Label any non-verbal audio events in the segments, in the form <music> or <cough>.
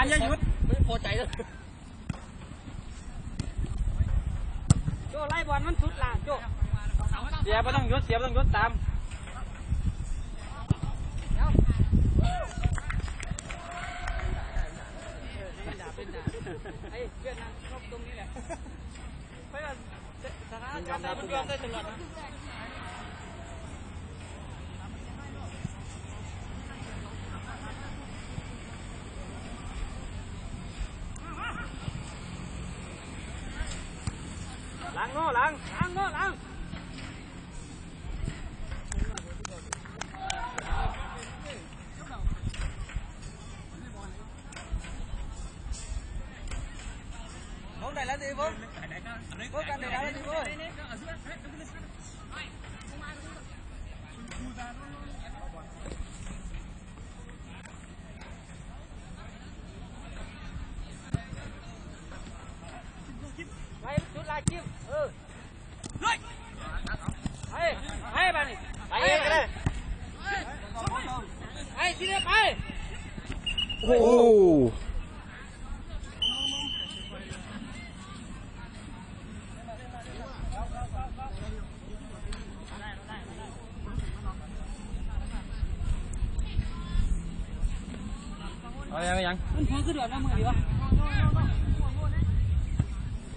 ามโจ้ตามอยาหยุดไม่พอใจแล้วโจ้ไล่บอลมันสุดละโจ้เสียไม่ต้องหยุดเสียไม่ต้องหยุดตามไอ้เวียดนามชอบตรงนี้แหละเพราะว่าสถานการณ์ใดมันยอมได้ตลอดนะ หลังโน่หลังหลังโน่หลัง มองได้แล้วดิพวกพวกกันได้แล้วดิพวก ไปสุดละจิ้มเออไปไปไปนี่ไปเองก็ได้ไปทีเดียวไป โอ้โหเอายังยังมันแพงขึ้นเดือดนะมือดีวะ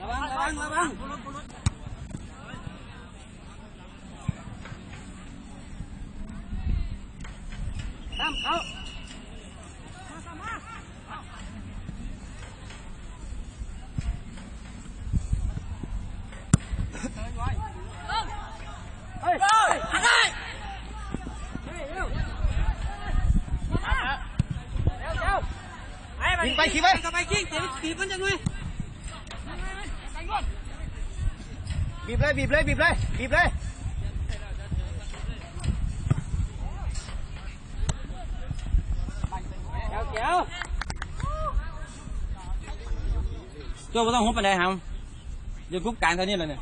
ระวังระวังระวัง ตามเขา เฮ้ยได้ ไปยิงไปคิดไว้กลับไปกิ้งตีตีมันจะหน่อยบีบเลยบีบเลยบีบเลยบีบเลยเดี๋ยวเดี๋ยวโจ้ไม่ต้องหุบไปไหนครับเดี๋ยวกุ๊กการเท่านี้เลยเนี่ย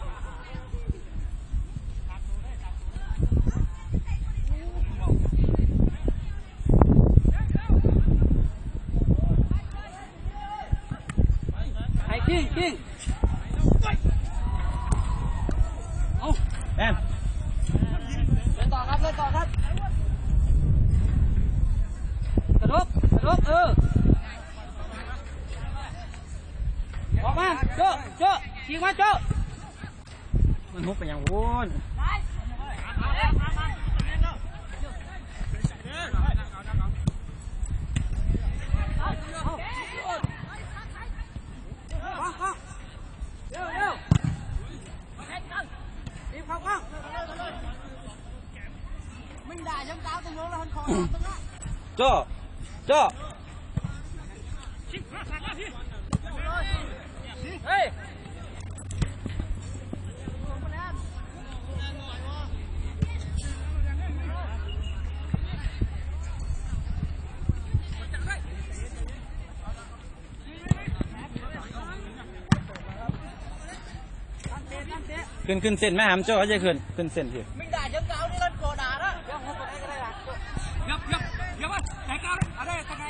on. ขึ้นขึ้นเส้นแม่หามโจ้เขาจะขึ้นขึ้นเส้นพี่ไม่ได้ยังดาวนี่เล่นโกด่าละยังหัวตัวไหนก็ได้ละยับยับยับว่าไหนก้าวอะไรตะไคร้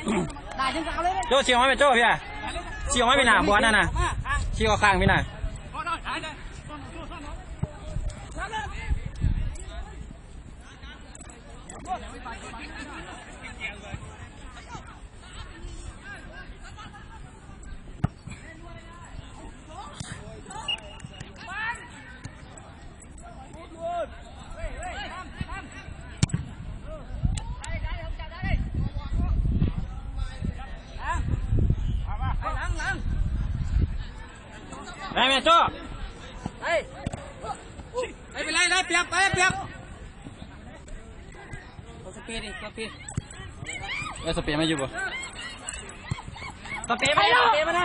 ได้ยังดาวเลยโจ้เชียวไม้เป็นโจ้พี่อะเชียวไม้เป็นหนาบัวนั่นน่ะมาทางเชียวข้างพี่น่ะ ก็ได้ได้ได้ต้นต้นต้นนั่นเลย หลังหลัง ได้ไหมโจ้เฮ้ยไม่เป็นไรได้เปรียบไปเปรียบสปีดดิสปีดเออสเปียร์ไม่อยู่บ่สเปียร์ไม่ได้สเปียร์ไม่ได้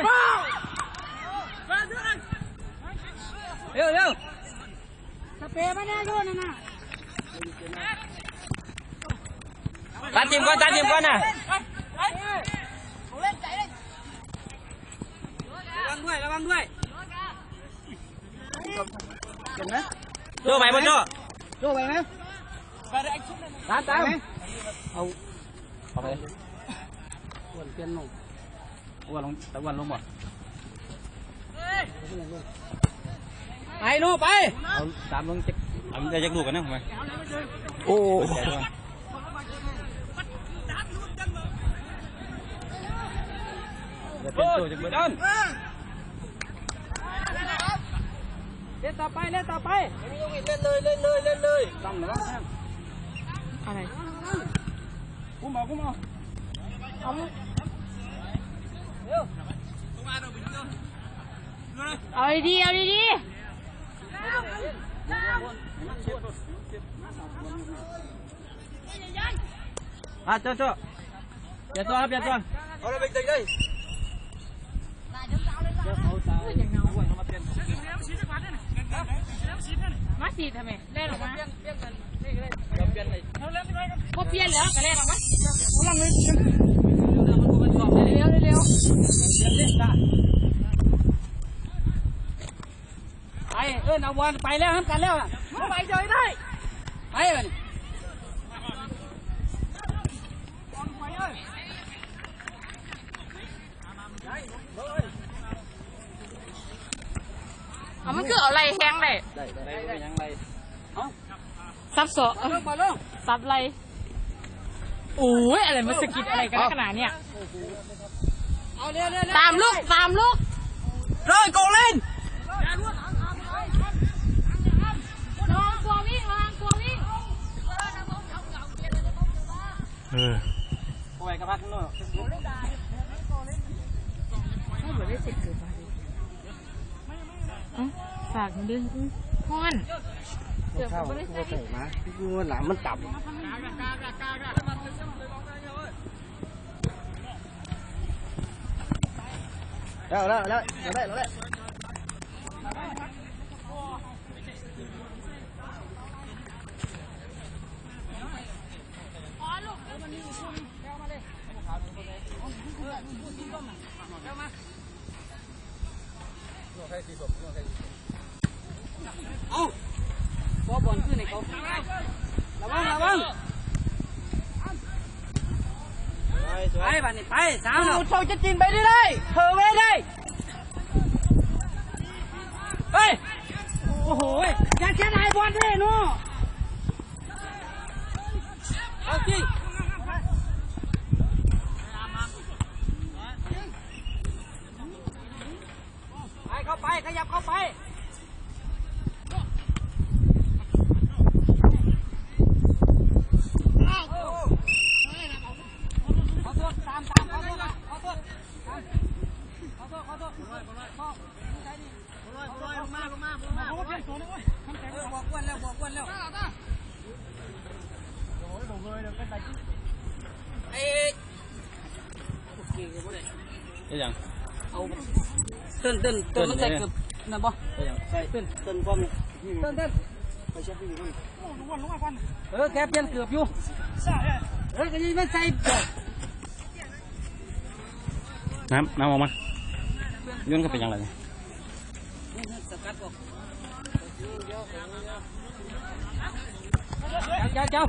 เร็วเร็วสเปรย์มาแน่ด้วยนะนะตัดทีมก่อนตัดทีมก่อนน่ะระวังด้วยระวังด้วย เเห็นไหมโจ้ไปบ่โจ้โจ้ไปไหมตามตามไปไหมเอาเอาไปอ้วนเปลี่ยนลงอ้วนลงตะวันลงบ่ไปลูกไปเอาตามลงจักเอาได้จักลูกกันนะผมไปโอ้เดี๋ยวก่อนเดี๋ยวเป็น โจ้จักเบิดเล่นต่อไปเล่นต่อไป เล่นเลยเล่นเลยเล่นเลย ตั้งหน่อย อะไร กุ้มเอากุ้มเอา เอาเอาดีๆเอาดี อ่ะโจ้โจ้เปลี่ยนตัวครับเปลี่ยนตัว เอาเลยไปเตะเลย ๆ มาสีทำไมเล่นออกมาพอเปลี่ยนแล้วก็เล่นออกมาเร็วๆเร็วไปเอิ้นเอาบอลไปแล้วครับกันแล้วอะๆไปเจอได้ไปมันเอามันคือเอาอะ ไรแห้งเลยได้ได้ได้ยังไงเอาซับซ้อนลงบอลลงซับอะไรโอ้ยอะไรมันสะกิดอะไรกันขนาดเนี้ยเอาเร็วเร็วตามลูกตามลูกเลยโกเล่นลองตัววิ่งลองตัววิ่งโอ้ยกระพักนู่นไม่เหมือนได้เสร็จเกิดมาดิ ฝากมันด้วยพ่อนเดี๋ยวผมไม่ได้ใส่มาดูหลังมันต่ำแล้วแล้วแล้วแล้วได้แล้วได้ เอาบอลบอลขึ้นในเขาระวังระวังไปบ้านนี่ไปสามเราเท่าจะกินไปได้เลยเธอไว้ได้เฮ้ยโอ้โหอย่าแค่ไหนบอลเด้เนาะเอาสิไป ตัวนึงเว้ยเออบอกกวนแล้วบอกกวนแล้วไอ้โอเคก็บ่ได้ ได้ยัง เอาเต้นเต้นเต้นมันใส่เกือบนั่นบ่ ได้ยัง ใส่เต้นเต้นความเนี่ยเต้นเต้น ไปเช็คพี่ดู เออแกเปลี่ยนเกือบอยู่เออก็ยังไม่ใส่ น้ำน้ำออกมาย้อนเข้าไปยังไง สกัดออก Châu,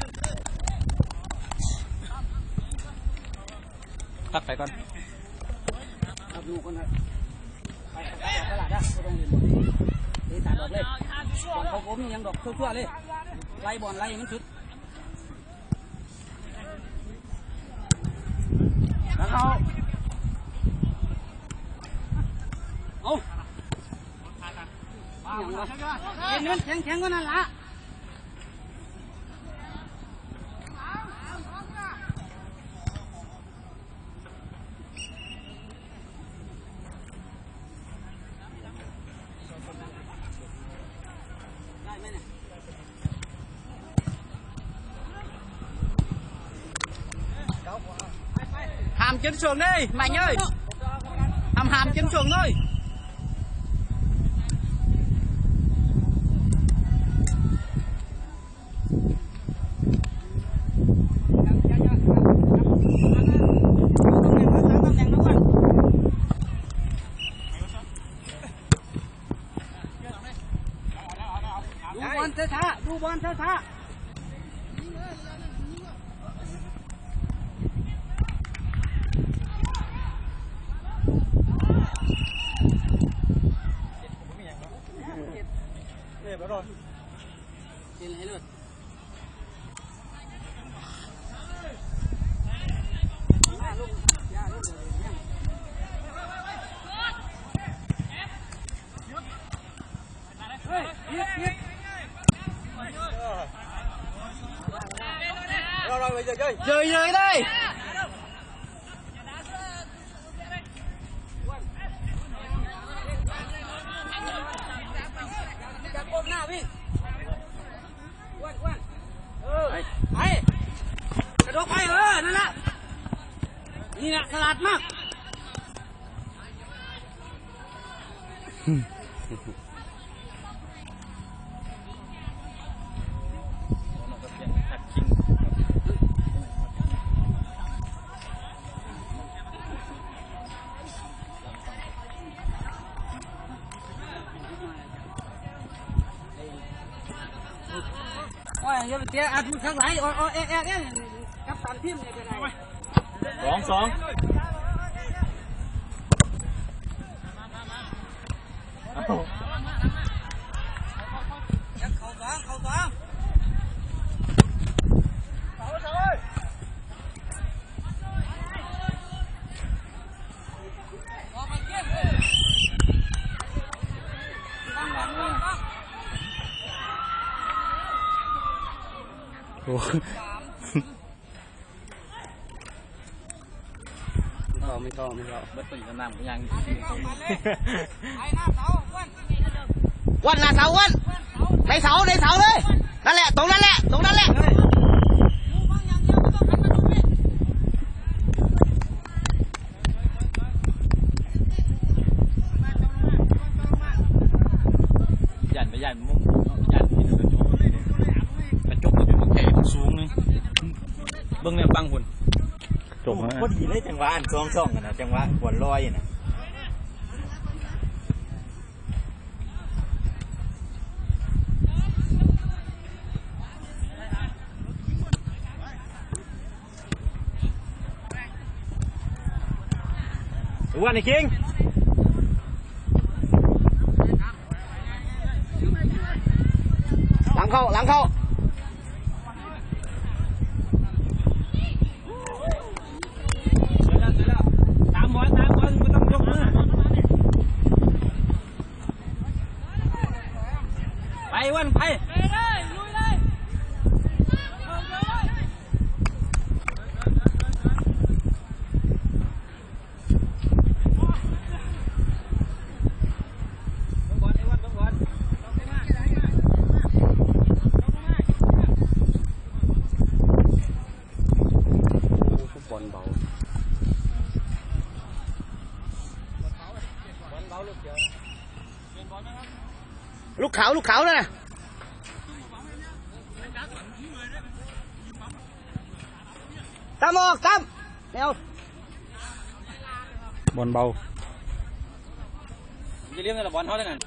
Tắt phải con. Tắt luôn con ạ. Cái lại Đi tạt đột lên. Còn không ốm nhưng đột khưa khưa lên. Lay bòn lay những chút, Đang không? Không. ก็ต้องเรียนบอลเตะตัดออกเลยบอลเขาผมยังดอกทั่วๆเลยไล่บอลไล่มันสุดแล้วเขาเอาอย่างวะเห็นมันแข็งแข็งๆก็นั่นละ ได้ไหมเนี่ย giờ chơi. Chơi chơi đây. เตี้ยอัดมือข้างไหลโอ้โอ้เอ๊ะเอ๊ะเอ๊ะกับสามทีมเนี่ยเป็นไงสองสองเขาสองเขาสอง cô ờ mình to mình to bất bình làm cái nhanh quân là sáu quân đây sáu đây sáu đấy đánh lẹ tống đánh lẹ. พอดีเลยจังหวะอันซองซองกันนะจังหวะบอลลอยนะวันนี้คิงหลังเข้าหลังเข้า bón bầu. Cái liếm này là bón hết đấy này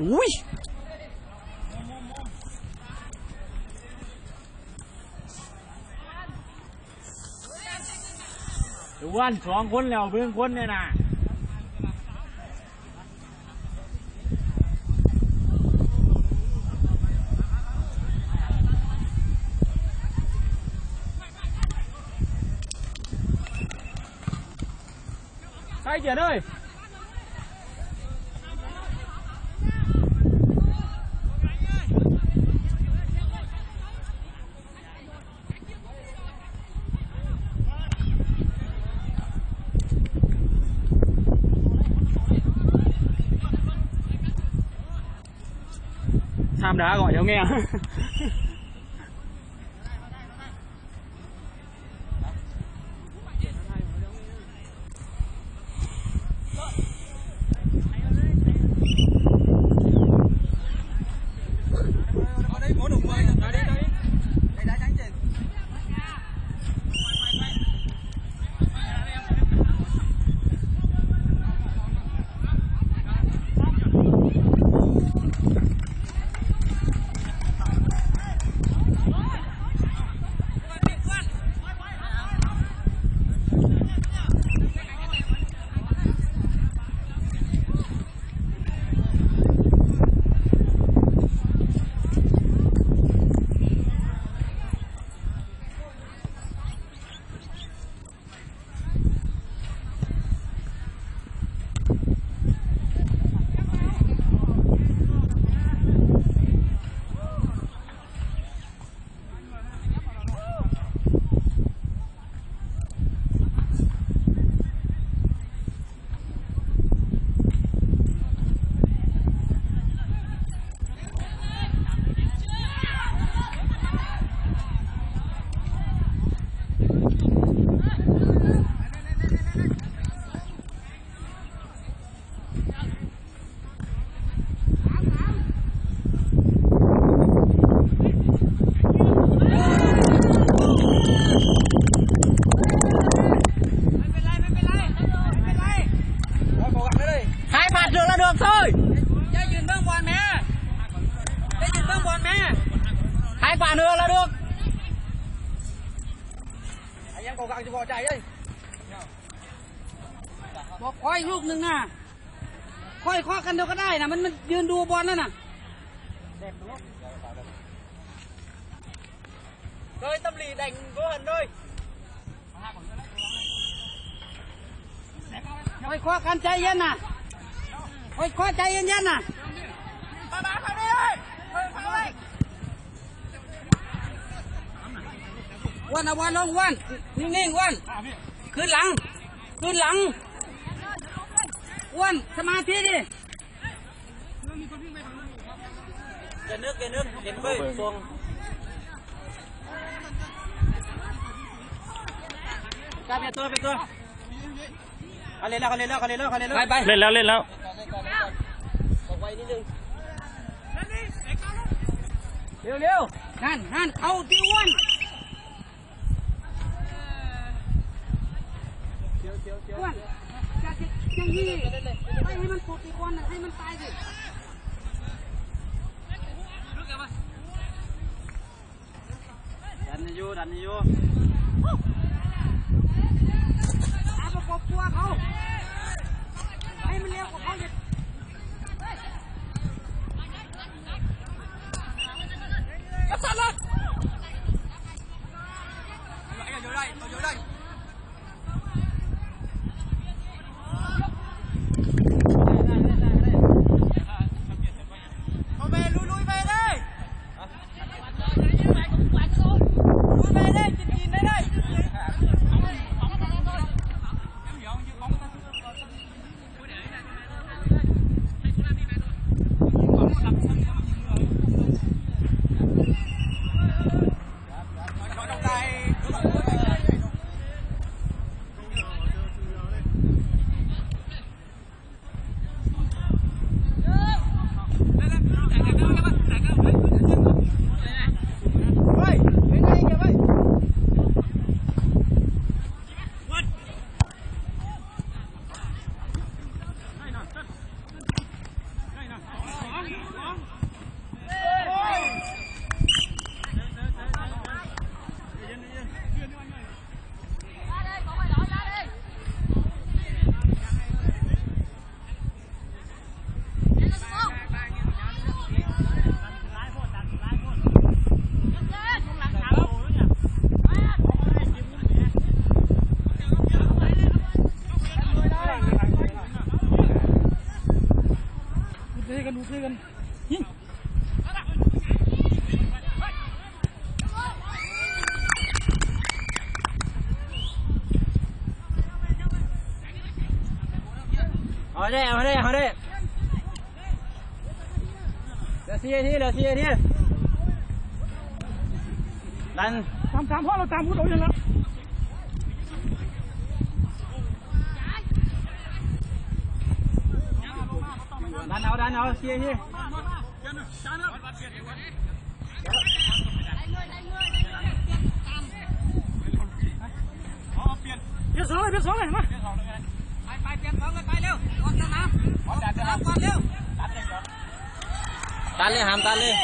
Ui ดูวันสองคนแล้วเพื่อนคนเนี่ยนะใช่เจ๋อเลย tham đá gọi cháu nghe <laughs> กันเดียวก็ได้นะมันมันยืนดูบอลนั่นน่ะ rồi tâm lý đánh vô hình thôi คอยข้อกันใจเย็นน่ะคอยข้อใจเย็นๆน่ะวันเอา วันลงวันนิ่งๆวันขึ้นหลังขึ้นหลังอ้วันสมาธิดิ cái nước cái nước cái bơi xuống ra về tôi về tôi à lên nào lên nào lên nào lên nào ไปไปเล่นแล้วเล่นแล้ว quay đi đừng เร็วเร็วนั่นนั่นเข้าที่อ้วนอ้วนจะจะอย่างนี้ไม่ให้มันปลุกอีกคนน่ะให้มันตายสิ ดัน อยู่ดันอยู่ usegan, usegan. Hin. Ở đây, ở đây, ở đây. Là xe đi, là xe đi. Đánh. Tam tam hoa là tam hút đổi rồi đó. masih ini. Biết số rồi, biết số rồi, mà. Bay bay biết số rồi, bay leo. Con ta nào. Con ta nào, con leo. Tạt lên, tạt lên, hàm tạt lên.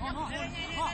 好好好